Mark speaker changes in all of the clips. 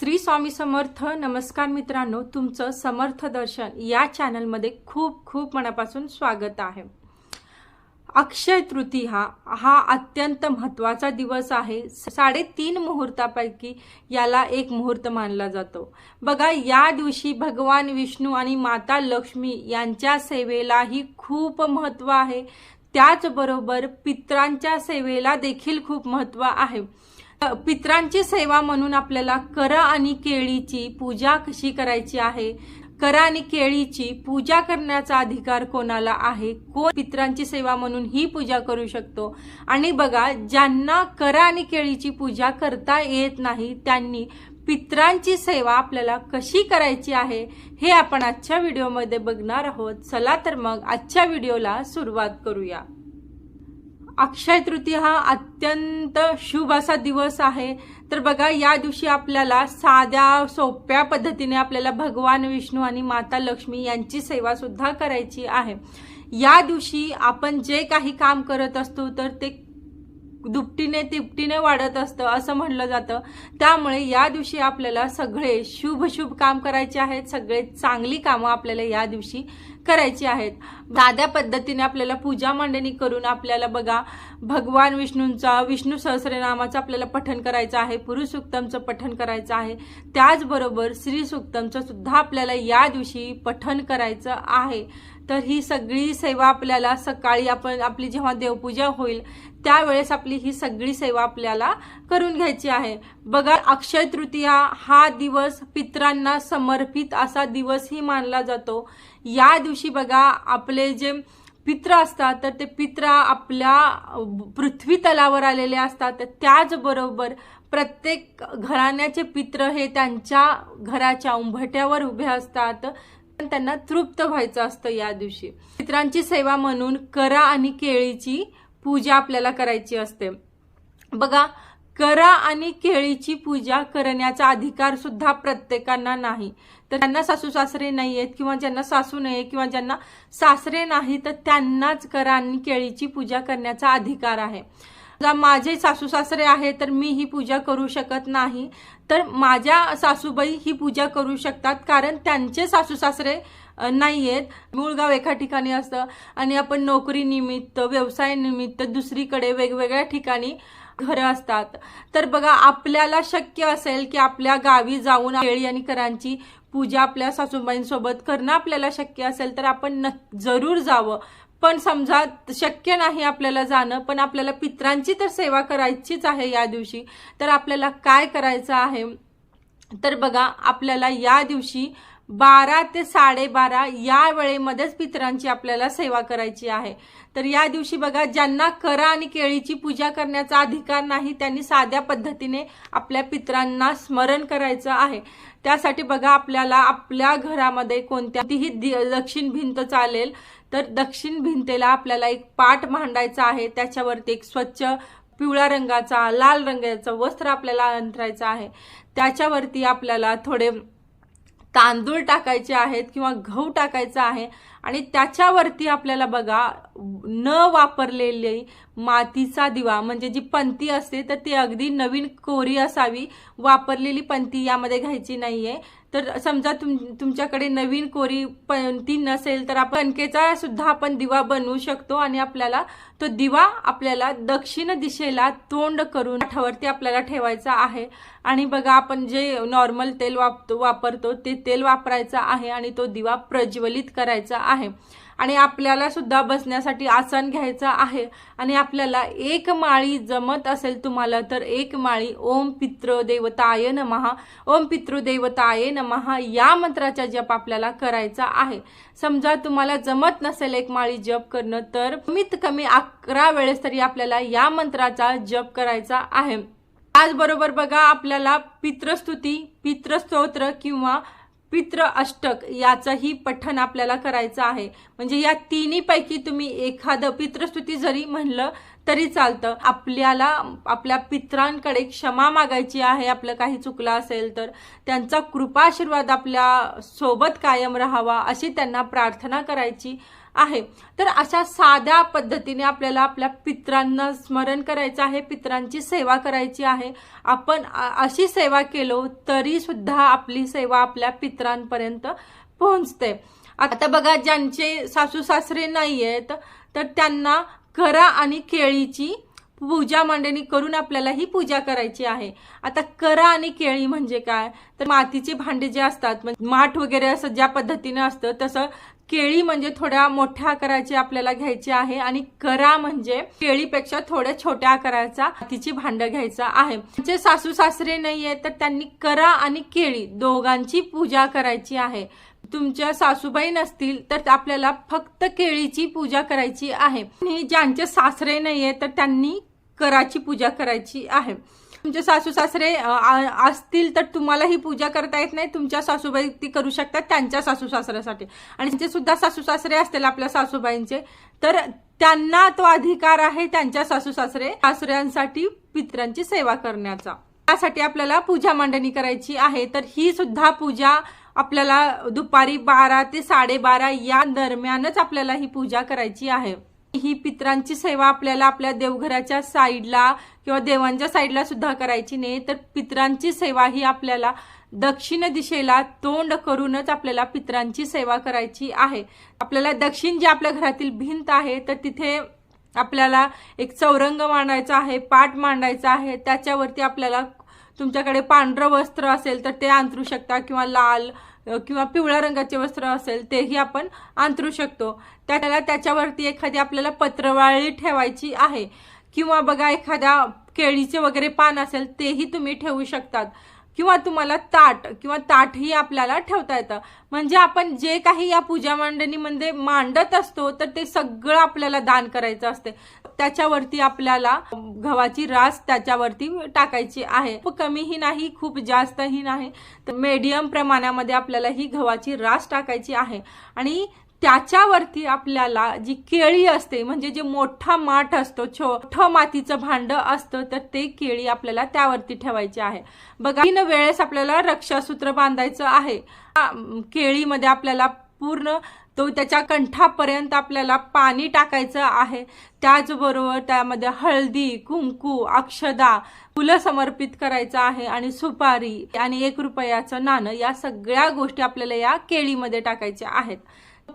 Speaker 1: श्री स्वामी समर्थ नमस्कार मित्रांनो तुमचं समर्थ दर्शन या चॅनलमध्ये खूप खूप मनापासून स्वागत आहे. अक्षय तृतीया हा अत्यंत महत्त्वाचा दिवस आहे. साडेतीन मुहूर्तापैकी याला एक मुहूर्त मानला जातो. बघा या दिवशी भगवान विष्णू आणि माता लक्ष्मी यांच्या सेवेलाही खूप महत्त्व आहे. त्याचबरोबर पित्रांच्या सेवेला देखील खूप महत्त्व आहे. पित्रांची सेवा म्हणून आपल्याला कर आणि केळीची पूजा कशी करायची आहे? कर आणि केळीची पूजा करण्याचा अधिकार कोणाला आहे? कोण पित्रांची सेवा म्हणून ही पूजा करू शकतो? आणि बघा ज्यांना कर आणि केळीची पूजा करता येत नाही त्यांनी पित्रांची सेवा आपल्याला कशी करायची आहे हे आपण आजच्या व्हिडिओमध्ये बघणार आहोत. चला तर मग आजच्या व्हिडिओला सुरुवात करूया. अक्षय तृतीया हा अत्यंत शुभ असा दिवस आहे. तर बघा या दिवशी आपल्याला साध्या सोप्या पद्धतीने आपल्याला भगवान विष्णू आणि माता लक्ष्मी यांची सेवा सुद्धा करायची आहे. या दिवशी आपण जे काही काम करत असतो तर ते दुपटीने तिपटीने वाढत असतं असं म्हणलं जातं. त्यामुळे या दिवशी आपल्याला सगळे शुभ शुभ काम करायचे आहेत. सगळे चांगली कामं आपल्याला या दिवशी करायची आहेत. साध्या पद्धतीने आपल्याला पूजा मांडणी करून आपल्याला बघा भगवान विष्णूंचा विष्णू सहस्रनामाचं आपल्याला पठण करायचं आहे पुरुष सुक्तमचं पठण करायचं आहे. त्याचबरोबर श्री सुक्तमचं सुद्धा आपल्याला या दिवशी पठण करायचं आहे. तर ही सगळी सेवा आपल्याला सकाळी आपण आपली जेव्हा देवपूजा होईल त्यावेळेस आपली ही सगळी सेवा आपल्याला करून घ्यायची आहे. बघा अक्षय तृतीया हा दिवस पित्रांना समर्पित असा दिवसही मानला जातो. या दिवशी बघा आपले जे पित्र असतात तर ते पित्र आपल्या पृथ्वी तलावर आलेले असतात. त्याचबरोबर प्रत्येक घराण्याचे पित्र हे त्यांच्या घराच्या उंभट्यावर उभे असतात. त्यांना तृप्त व्हायचं असतं या दिवशी. मित्रांची सेवा म्हणून करा आणि केळीची पूजा आपल्याला करायची असते. बघा करा आणि केळीची पूजा करण्याचा अधिकार सुद्धा प्रत्येकांना नाही. तर त्यांना सासू सासरे नाही आहेत किंवा ज्यांना सासू नाही किंवा ज्यांना सासरे नाही तर त्यांनाच करा आणि केळीची पूजा करण्याचा अधिकार आहे. माझे सासू सासरे आहे तर मी ही पूजा करू शकत नाही. तर माझ्या सासूबाई ही पूजा करू शकतात कारण त्यांचे सासू सासरे नाही आहेत मूळ गाव एका ठिकाणी असतं आणि आपण नोकरी निमित्त व्यवसाय निमित्त दुसरीकडे वेगवेगळ्या ठिकाणी घरं असतात. तर बघा आपल्याला शक्य असेल की आपल्या गावी जाऊन केळी आणि करांची पूजा आपल्या सासूबाईंसोबत करणं आपल्याला शक्य असेल तर आपण न जरूर जावं. पण समजा शक्य नाही आपल्याला जाणं पण आपल्याला पित्रांची तर सेवा करायचीच आहे या दिवशी. तर आपल्याला काय करायचं आहे? तर बघा आपल्याला या दिवशी बारा ते साडेबारा या वेळेमध्येच पितरांची आपल्याला सेवा करायची आहे. तर या दिवशी बघा ज्यांना करा आणि केळीची पूजा करण्याचा अधिकार नाही त्यांनी साध्या पद्धतीने आपल्या पितरांना स्मरण करायचं आहे. त्यासाठी बघा आपल्याला आपल्या घरामध्ये कोणत्याही दक्षिण भिंत चालेल तर दक्षिण भिंतेला आपल्याला एक पाठ मांडायचा आहे. त्याच्यावरती एक स्वच्छ पिवळ्या रंगाचा लाल रंगाचं वस्त्र आपल्याला अंतरायचं आहे. त्याच्यावरती आपल्याला थोडे तांदूळ टाकायचे आहेत किंवा गहू टाकायचा आहे आणि त्याच्यावरती आपल्याला बघा न वापरलेली मातीचा दिवा म्हणजे जी पंती असते तर ती अगदी नवीन कोरी असावी. वापरलेली पंती यामध्ये घ्यायची नाहीये. तर समजा तुम तुमच्याकडे नवीन कोरी पंती नसेल तर आपण कणकेचा सुद्धा आपण दिवा बनवू शकतो आणि आपल्याला तो दिवा आपल्याला दक्षिण दिशेला तोंड करून काठावरती आपल्याला ठेवायचा आहे. आणि बघा आपण जे नॉर्मल तेल वापतो वापरतो ते तेल वापरायचं आहे आणि तो दिवा प्रज्वलित करायचा आहे. आणि आपल्याला सुद्धा बसण्यासाठी आसन घ्यायचं आहे. आणि आपल्याला एक माळी जमत असेल तुम्हाला तर एक माळी ओम पितृ देवताय नमहा ओम पितृदेवताय नमहा या मंत्राचा जप आपल्याला करायचा आहे. समजा तुम्हाला जमत नसेल एक माळी जप करणं तर कमीत कमी अकरा वेळेस तरी आपल्याला या मंत्राचा जप करायचा आहे. त्याचबरोबर बघा आपल्याला पित्रस्तुती पित्रस्तोत्र किंवा पित्र अष्टक याचंही पठण आपल्याला करायचं आहे. म्हणजे या तिन्हीपैकी तुम्ही एखादं पित्रस्तुती जरी म्हणलं तरी चालतं. आपल्याला आपल्या पित्रांकडे क्षमा मागायची आहे आपलं काही चुकलं असेल तर. त्यांचा कृपाशीर्वाद आपल्यासोबत कायम राहावा अशी त्यांना प्रार्थना करायची. आहे. तर अशा साध्या पद्धतीने आपल्याला आपल्या पित्रांना स्मरण करायचं आहे पित्रांची सेवा करायची आहे. आपण अशी सेवा केलो तरी सुद्धा आपली सेवा आपल्या पित्रांपर्यंत पोहोचते. आता बघा ज्यांचे सासू सासरे नाही आहेत तर त्यांना करा आणि केळीची पूजा मांडणी करून आपल्याला ही पूजा करायची आहे. आता करा आणि केळी म्हणजे काय? तर मातीचे भांडे जे असतात म्हणजे माठ वगैरे असं ज्या पद्धतीने असतं तसं केळी म्हणजे थोड्या मोठ्या आकाराची आपल्याला घ्यायची आहे आणि करा म्हणजे केळीपेक्षा थोड्या छोट्या आकाराचा मातीची भांड घ्यायचा आहे. म्हणजे सासू सासरे नाहीये तर त्यांनी करा आणि केळी दोघांची पूजा करायची आहे. तुमच्या सासूबाई नसतील तर आपल्याला फक्त केळीची पूजा करायची आहे. आणि ज्यांचे सासरे नाहीये तर त्यांनी कराची पूजा करायची आहे. तुमचे सासू सासरे आ- असतील तर तुम्हाला ही पूजा करता येत नाही. तुमच्या सासूबाई ती करू शकतात त्यांच्या सासू सासऱ्यासाठी. आणि जे सुद्धा सासू सासरे असतील आपल्या सासूबाईंचे. तर त्यांना तो अधिकार आहे त्यांच्या सासू सासरे सासऱ्यांसाठी पित्रांची सेवा करण्याचा. त्यासाठी आपल्याला पूजा मांडणी करायची आहे. तर ही सुद्धा पूजा आपल्याला दुपारी बारा ते साडेबारा या दरम्यानच आपल्याला ही पूजा करायची आहे. ही पित्रांची सेवा आपल्याला आपल्या देवघराच्या साईडला किंवा देवांच्या साईडला सुद्धा करायची नाही तर पित्रांची सेवा ही आपल्याला दक्षिण दिशेला तोंड करूनच आपल्याला पित्रांची सेवा करायची आहे. आपल्याला दक्षिण जे आपल्या घरातील भिंत आहे तर तिथे आपल्याला एक चौरंग मांडायचा आहे पाट मांडायचा आहे त्याच्यावरती आपल्याला तुमच्याकडे पांढरं वस्त्र असेल तर ते अंतरू शकता किंवा लाल किंवा पिवळ्या रंगाचे वस्त्र असेल तेही आपण अंतरू शकतो. त्याला त्याच्यावरती एखादी आपल्याला पत्रवाळी ठेवायची आहे. किंवा बघा एखाद्या केळीचे वगैरे पान असेल तेही तुम्ही ठेवू शकतात. किंवा तुम्हाला ताट किंवा ताटही आपल्याला ठेवता येतं. म्हणजे आपण जे काही या पूजा मांडणीमध्ये मांडत असतो तर ते सगळं आपल्याला दान करायचं असते. त्याच्यावरती आपल्याला गव्हाची रास त्याच्यावरती टाकायची आहे. खूप कमीही नाही खूप जास्तही नाही. तर मीडियम प्रमाणामध्ये आपल्याला ही गव्हाची रास टाकायची आहे. आणि त्याच्यावरती आपल्याला जी केळी असते म्हणजे जे मोठा माठ असतो छोटं मातीचं भांड असतं तर ते केळी आपल्याला त्यावरती ठेवायची आहे. बघा तीन वेळेस आपल्याला रक्षासूत्र बांधायचं आहे. केळीमध्ये आपल्याला पूर्ण तो त्याच्या कंठापर्यंत आपल्याला पाणी टाकायचं आहे. त्याचबरोबर त्यामध्ये हळदी कुंकू अक्षदा फुलं समर्पित करायचं आहे आणि सुपारी आणि एक रुपयाचं नाणं या सगळ्या गोष्टी आपल्याला या केळीमध्ये टाकायच्या आहेत.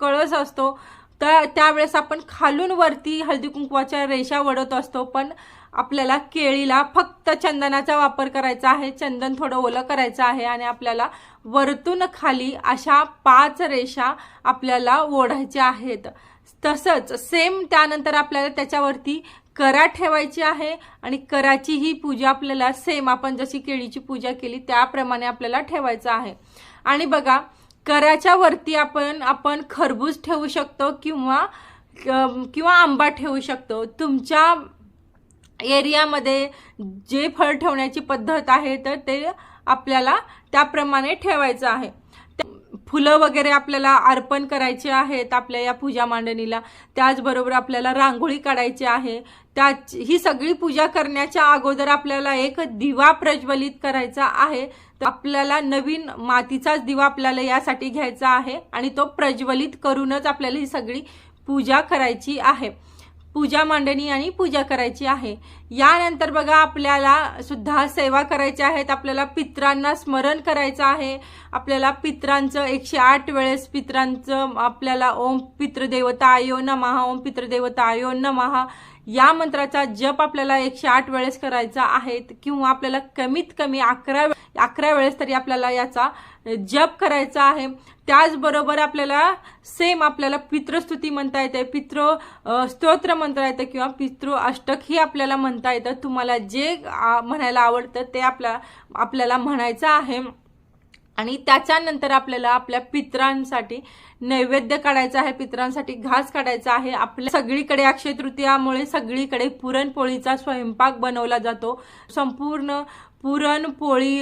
Speaker 1: कळस असतो तर त्यावेळेस आपण खालून वरती हळदी कुंकवाच्या रेषा वडत असतो पण आपल्याला केळीला फक्त चंदनाचा वापर करायचा आहे चंदन थोडं ओलं करायचं आहे आणि आपल्याला वरतून खाली अशा पाच रेषा आपल्याला ओढायच्या आहेत. तसंच सेम त्यानंतर आपल्याला त्याच्यावरती करा ठेवायची आहे आणि कराची ही पूजा आपल्याला सेम आपण जशी केळीची पूजा केली त्याप्रमाणे आपल्याला ठेवायचं आहे. आणि बघा कराच्या वरती आपण आपण खरबूज ठेवू शकतो किंवा किंवा आंबा ठेवू शकतो. तुमच्या एरियामध्ये जे फळ ठेवण्याची पद्धत आहे तर ते आपल्याला त्याप्रमाणे ठेवायचं आहे. फुलं वगैरे आपल्याला अर्पण करायचे आहेत आपल्या या पूजा मांडणीला. त्याचबरोबर आपल्याला रांगोळी काढायची आहे. त्या ही सगळी पूजा करण्याच्या अगोदर आपल्याला एक दिवा प्रज्वलित करायचा आहे. तर आपल्याला नवीन मातीचाच दिवा आपल्याला यासाठी घ्यायचा आहे आणि तो प्रज्वलित करूनच आपल्याला ही सगळी पूजा करायची आहे. पूजा मांडणी आणि पूजा करायची आहे. यानंतर बघा आपल्याला सुद्धा सेवा करायच्या आहेत आपल्याला पित्रांना स्मरण करायचं आहे. आपल्याला पित्रांचं एकशे आठ वेळेस पित्रांचं आपल्याला ओम पितृदेवता आयो नमहा ओम पितृदेवता आयो नमहा या मंत्राचा जप आपल्याला एकशे आठ वेळेस करायचा आहे. किंवा आपल्याला कमीत कमी अकरा अकरा वेळेस तरी आपल्याला याचा जप करायचा आहे. त्याचबरोबर आपल्याला सेम आपल्याला पितृस्तुती म्हणता येते पितृ स्तोत्र म्हणता येतं किंवा पितृ अष्टक ही आपल्याला म्हणता येतं. तुम्हाला जे म्हणायला आवडतं ते आपल्या आपल्याला म्हणायचं आहे. आणि त्याच्यानंतर आपल्याला आपल्या पित्रांसाठी नैवेद्य काढायचा आहे पित्रांसाठी घास काढायचा आहे. आपल्या सगळीकडे अक्षय तृतीयामुळे सगळीकडे पुरणपोळीचा स्वयंपाक बनवला जातो. संपूर्ण पुरणपोळी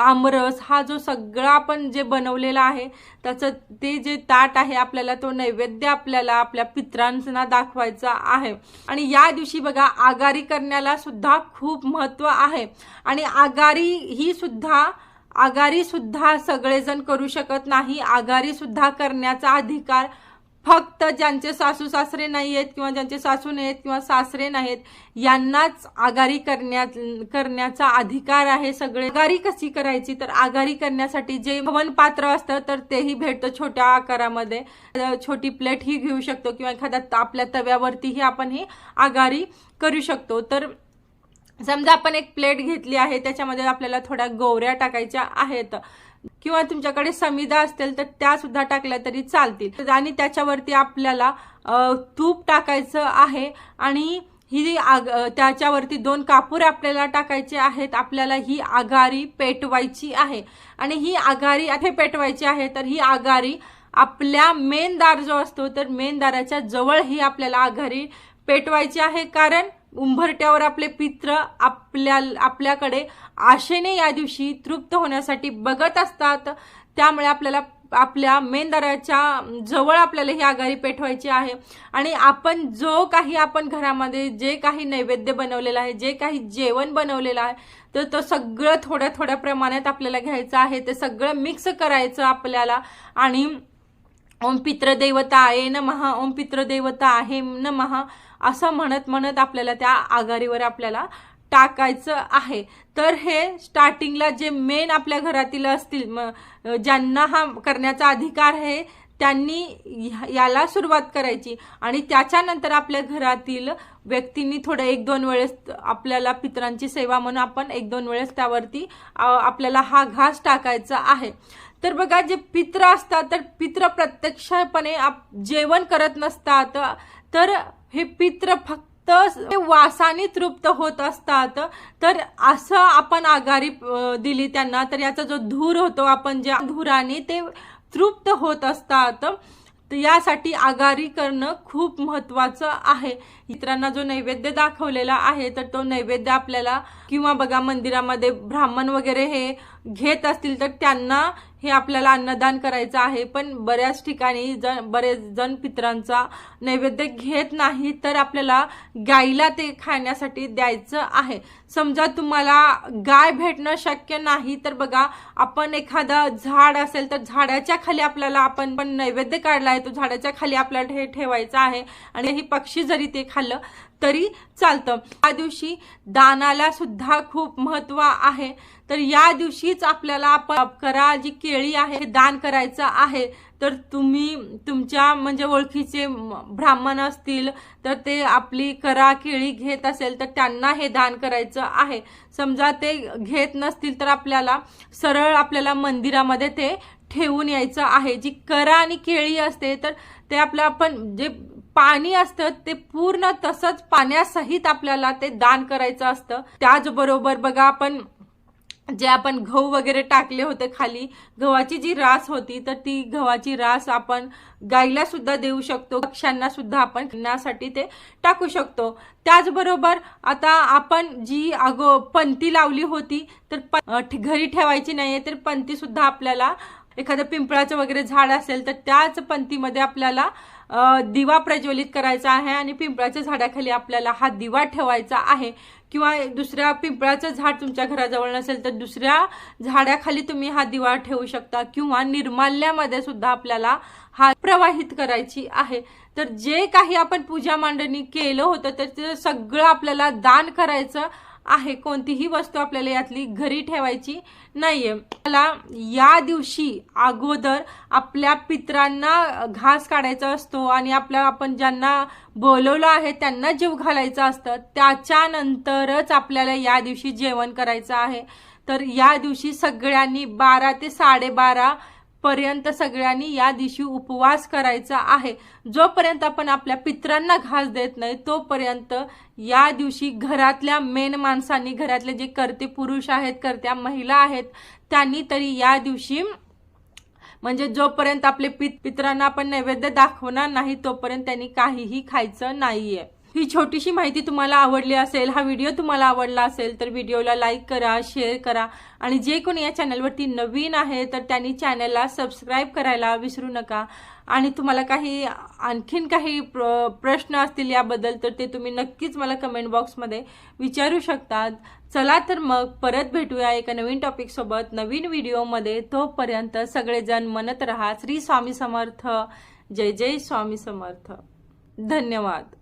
Speaker 1: आमरस हा जो सगळा आपण जे बनवलेला आहे त्याचं ते जे ताट आहे आपल्याला तो नैवेद्य आपल्याला आपल्या पित्रांना दाखवायचा आहे. आणि या दिवशी बघा आगारी करण्याला सुद्धा खूप महत्त्व आहे. आणि आगारी ही सुद्धा आगारी सुद्धा सगळेजण करू शकत नाही. आगारी सुद्धा करण्याचा अधिकार फक्त ज्यांचे सासू सासरे नाही आहेत किंवा ज्यांचे सासू नाहीत किंवा सासरे नाहीत यांनाच आघारी करण्यात करण्याचा अधिकार आहे सगळे. आगारी कशी करायची? तर आघारी करण्यासाठी जे भवन पात्र असतं तर तेही भेटतं छोट्या आकारामध्ये. छोटी प्लेट ही घेऊ शकतो किंवा एखाद्या त- आपल्या तव्यावरतीही आपण ही आघारी करू शकतो. तर समजा आपण एक प्लेट घेतली आहे त्याच्यामध्ये आपल्याला थोड्या गोवऱ्या टाकायच्या आहेत. किंवा तुमच्याकडे समिदा असतील तर त्या सुद्धा टाकल्या तरी चालतील. आणि त्याच्यावरती आपल्याला तूप टाकायचं आहे आणि ही आग त्याच्यावरती दोन कापूर आपल्याला टाकायचे आहेत. आपल्याला ही आघारी पेटवायची आहे. आणि ही आघारी अथे पेटवायची आहे तर ही आघारी आपल्या मेन दार जो असतो तर मेन दाराच्या जवळ ही आपल्याला आघारी पेटवायची आहे. कारण उंभरट्यावर आपले पित्र आपल्या आपल्याकडे आशेने या दिवशी तृप्त होण्यासाठी बघत असतात. त्यामुळे आपल्याला आपल्या मेनदाराच्या जवळ आपल्याला ही आघारी पेटवायची आहे. आणि आपण जो काही आपण घरामध्ये जे काही नैवेद्य बनवलेलं आहे जे काही जेवण बनवलेलं आहे तर तो सगळं थोड्या थोड्या प्रमाणात आपल्याला घ्यायचं आहे. ते सगळं मिक्स करायचं आपल्याला. आणि ओम पित्रदेवता आहे न महा ओम पित्रदेवता आहे न महा असं म्हणत म्हणत आपल्याला त्या आघाडीवर आपल्याला टाकायचं आहे. तर हे स्टार्टिंगला जे मेन आपल्या घरातील असतील ज्यांना हा करण्याचा अधिकार आहे त्यांनी ह्या- याला सुरुवात करायची. आणि त्याच्यानंतर आपल्या घरातील व्यक्तींनी थोडं एक दोन वेळेस आपल्याला पितरांची सेवा म्हणून आपण एक दोन वेळेस त्यावरती आपल्याला हा घास टाकायचा आहे. तर बघा जे पित्र असतात तर पित्र प्रत्यक्षपणे आप- जेवण करत नसतात. तर हे पित्र फक्त ते वासाने तृप्त होत असतात. तर असं आपण आघारी दिली त्यांना तर याचा जो धूर होतो आपण ज्या धुराने ते तृप्त होत असतात तर यासाठी आगारी करणं खूप महत्वाचं आहे. इतरांना जो नैवेद्य दाखवलेला आहे तर तो नैवेद्य आपल्याला किंवा बघा मंदिरामध्ये ब्राह्मण वगैरे हे घेत असतील तर त्यांना हे आपल्याला अन्नदान करायचं आहे. पण बऱ्याच ठिकाणी जण बरेच जण पित्रांचा नैवेद्य घेत नाही तर आपल्याला गाईला ते खाण्यासाठी द्यायचं आहे. समजा तुम्हाला गाय भेटणं शक्य नाही तर बघा आपण एखादं झाड असेल तर झाडाच्या खाली आपल्याला आपण पण नैवेद्य काढला आहे. तो झाडाच्या खाली आपल्याला हे ठेवायचा आहे. आणि ही पक्षी जरी ते खाल्लं तरी चालतं. या दिवशी दानाला सुद्धा खूप महत्त्व आहे. तर या दिवशीच आपल्याला आपण करा जी केळी आहे हे दान करायचं आहे. तर तुम्ही तुमच्या म्हणजे ओळखीचे ब्राह्मण असतील तर ते आपली करा केळी घेत असेल तर त्यांना हे दान करायचं आहे. समजा ते घेत नसतील तर आपल्याला सरळ आपल्याला मंदिरामध्ये ते ठेवून यायचं आहे. जी करा आणि केळी असते तर ते आपलं आपण जे पाणी असतं ते पूर्ण तसंच पाण्यासहित आपल्याला ते दान करायचं असतं. त्याचबरोबर बघा आपण जे आपण गहू वगैरे टाकले होते खाली गव्हाची जी रास होती तर ती गव्हाची रास आपण गाईला सुद्धा देऊ शकतो पक्ष्यांना सुद्धा आपण खाण्यासाठी ते टाकू शकतो. त्याचबरोबर आता आपण जी अगो पंती लावली होती तर घरी ठेवायची नाहीये तर पंती सुद्धा आपल्याला एखादं पिंपळाचं वगैरे झाड असेल तर त्याच पंथीमध्ये आपल्याला दिवा प्रज्वलित करायचा आहे आणि पिंपळाच्या झाडाखाली आपल्याला हा दिवा ठेवायचा आहे. किंवा दुसऱ्या पिंपळाचं झाड तुमच्या घराजवळ नसेल तर दुसऱ्या झाडाखाली तुम्ही हा दिवा ठेवू शकता. किंवा निर्माल्यामध्ये सुद्धा आपल्याला हा प्रवाहित करायची आहे. तर जे काही आपण पूजा मांडणी केलं होतं तर ते सगळं आपल्याला दान करायचं आहे. कोणतीही वस्तू आपल्याला यातली घरी ठेवायची नाहीये. मला या दिवशी अगोदर आपल्या पित्रांना घास काढायचा असतो आणि आपल्या आपण ज्यांना बोलवलं आहे त्यांना जीव घालायचं असतं. त्याच्यानंतरच आपल्याला या दिवशी जेवण करायचं आहे. तर या दिवशी सगळ्यांनी बारा ते साडेबारा पर्यंत सगळ्यांनी या दिवशी उपवास करायचा आहे जोपर्यंत आपण आपल्या पित्रांना घास देत नाही तोपर्यंत या दिवशी घरातल्या मेन माणसांनी घरातले जे करते पुरुष आहेत करत्या महिला आहेत त्यांनी तरी या दिवशी म्हणजे जोपर्यंत आपले पित पित्रांना आपण नैवेद्य दाखवणार नाही तोपर्यंत त्यांनी काहीही खायचं नाहीये. ही छोटीशी माहिती तुम्हाला आवडली असेल हा व्हिडिओ तुम्हाला आवडला असेल तर व्हिडिओला लाईक करा शेअर करा. आणि जे कोणी या चॅनलवरती नवीन आहे तर त्यांनी चॅनलला सबस्क्राईब करायला विसरू नका. आणि तुम्हाला काही आणखीन काही प्र प्रश्न असतील याबद्दल तर ते तुम्ही नक्कीच मला कमेंट बॉक्समध्ये विचारू शकतात. चला तर मग परत भेटूया एका नवीन टॉपिकसोबत नवीन व्हिडिओमध्ये तोपर्यंत सगळेजण म्हणत राहा. श्री स्वामी समर्थ. जय जय स्वामी समर्थ. धन्यवाद.